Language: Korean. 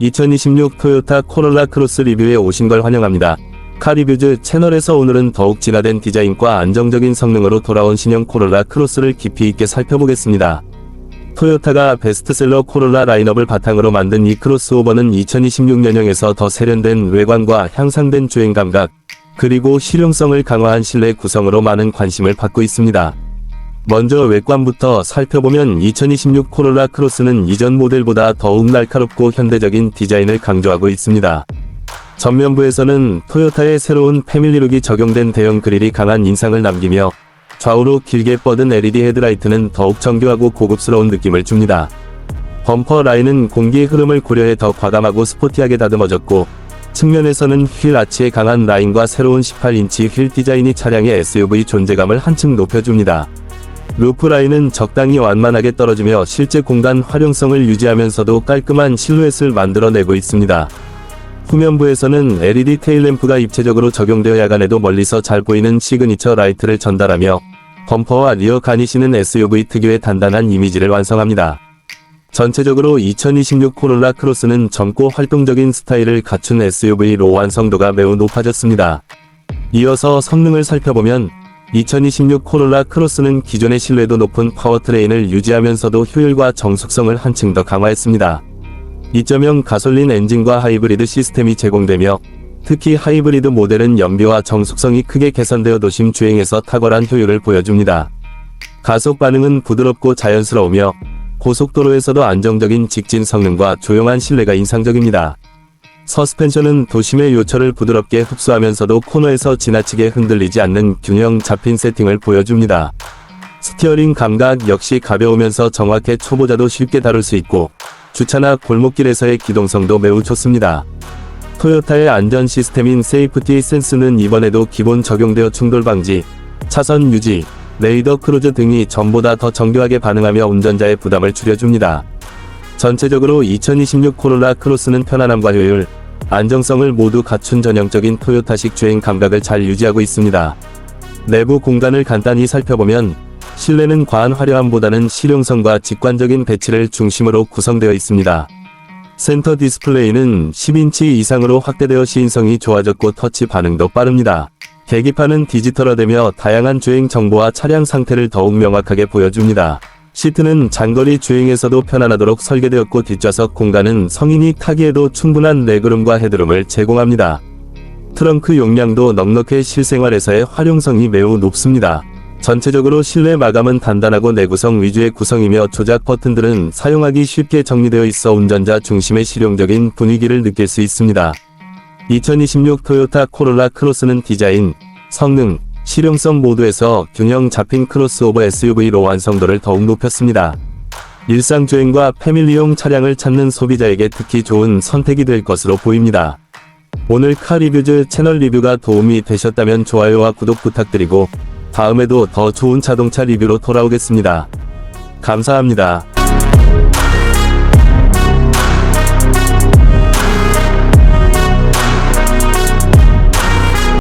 2026 토요타 코롤라 크로스 리뷰에 오신 걸 환영합니다. 카리뷰즈 채널에서 오늘은 더욱 진화된 디자인과 안정적인 성능으로 돌아온 신형 코롤라 크로스를 깊이 있게 살펴보겠습니다. 토요타가 베스트셀러 코롤라 라인업을 바탕으로 만든 이 크로스오버는 2026년형에서 더 세련된 외관과 향상된 주행 감각, 그리고 실용성을 강화한 실내 구성으로 많은 관심을 받고 있습니다. 먼저 외관부터 살펴보면 2026 코롤라 크로스는 이전 모델보다 더욱 날카롭고 현대적인 디자인을 강조하고 있습니다. 전면부에서는 토요타의 새로운 패밀리룩이 적용된 대형 그릴이 강한 인상을 남기며 좌우로 길게 뻗은 LED 헤드라이트는 더욱 정교하고 고급스러운 느낌을 줍니다. 범퍼 라인은 공기의 흐름을 고려해 더 과감하고 스포티하게 다듬어졌고 측면에서는 휠 아치의 강한 라인과 새로운 18인치 휠 디자인이 차량의 SUV 존재감을 한층 높여줍니다. 루프 라인은 적당히 완만하게 떨어지며 실제 공간 활용성을 유지하면서도 깔끔한 실루엣을 만들어내고 있습니다. 후면부에서는 LED 테일램프가 입체적으로 적용되어 야간에도 멀리서 잘 보이는 시그니처 라이트를 전달하며 범퍼와 리어 가니시는 SUV 특유의 단단한 이미지를 완성합니다. 전체적으로 2026 코롤라 크로스는 젊고 활동적인 스타일을 갖춘 SUV로 완성도가 매우 높아졌습니다. 이어서 성능을 살펴보면 2026 코롤라 크로스는 기존의 신뢰도 높은 파워트레인을 유지하면서도 효율과 정숙성을 한층 더 강화했습니다. 2.0 가솔린 엔진과 하이브리드 시스템이 제공되며 특히 하이브리드 모델은 연비와 정숙성이 크게 개선되어 도심 주행에서 탁월한 효율을 보여줍니다. 가속 반응은 부드럽고 자연스러우며 고속도로에서도 안정적인 직진 성능과 조용한 실내가 인상적입니다. 서스펜션은 도심의 요철을 부드럽게 흡수하면서도 코너에서 지나치게 흔들리지 않는 균형 잡힌 세팅을 보여줍니다. 스티어링 감각 역시 가벼우면서 정확해 초보자도 쉽게 다룰 수 있고 주차나 골목길에서의 기동성도 매우 좋습니다. 토요타의 안전 시스템인 세이프티 센스는 이번에도 기본 적용되어 충돌 방지, 차선 유지, 레이더 크루즈 등이 전보다 더 정교하게 반응하며 운전자의 부담을 줄여줍니다. 전체적으로 2026 코롤라 크로스는 편안함과 효율, 안정성을 모두 갖춘 전형적인 토요타식 주행 감각을 잘 유지하고 있습니다. 내부 공간을 간단히 살펴보면 실내는 과한 화려함보다는 실용성과 직관적인 배치를 중심으로 구성되어 있습니다. 센터 디스플레이는 10인치 이상으로 확대되어 시인성이 좋아졌고 터치 반응도 빠릅니다. 계기판은 디지털화되며 다양한 주행 정보와 차량 상태를 더욱 명확하게 보여줍니다. 시트는 장거리 주행에서도 편안하도록 설계되었고 뒷좌석 공간은 성인이 타기에도 충분한 레그룸과 헤드룸을 제공합니다. 트렁크 용량도 넉넉해 실생활에서의 활용성이 매우 높습니다. 전체적으로 실내 마감은 단단하고 내구성 위주의 구성이며 조작 버튼들은 사용하기 쉽게 정리되어 있어 운전자 중심의 실용적인 분위기를 느낄 수 있습니다. 2026 토요타 코롤라 크로스는 디자인, 성능, 실용성 모두에서 균형 잡힌 크로스오버 SUV로 완성도를 더욱 높였습니다. 일상 주행과 패밀리용 차량을 찾는 소비자에게 특히 좋은 선택이 될 것으로 보입니다. 오늘 카리뷰즈 채널 리뷰가 도움이 되셨다면 좋아요와 구독 부탁드리고 다음에도 더 좋은 자동차 리뷰로 돌아오겠습니다. 감사합니다.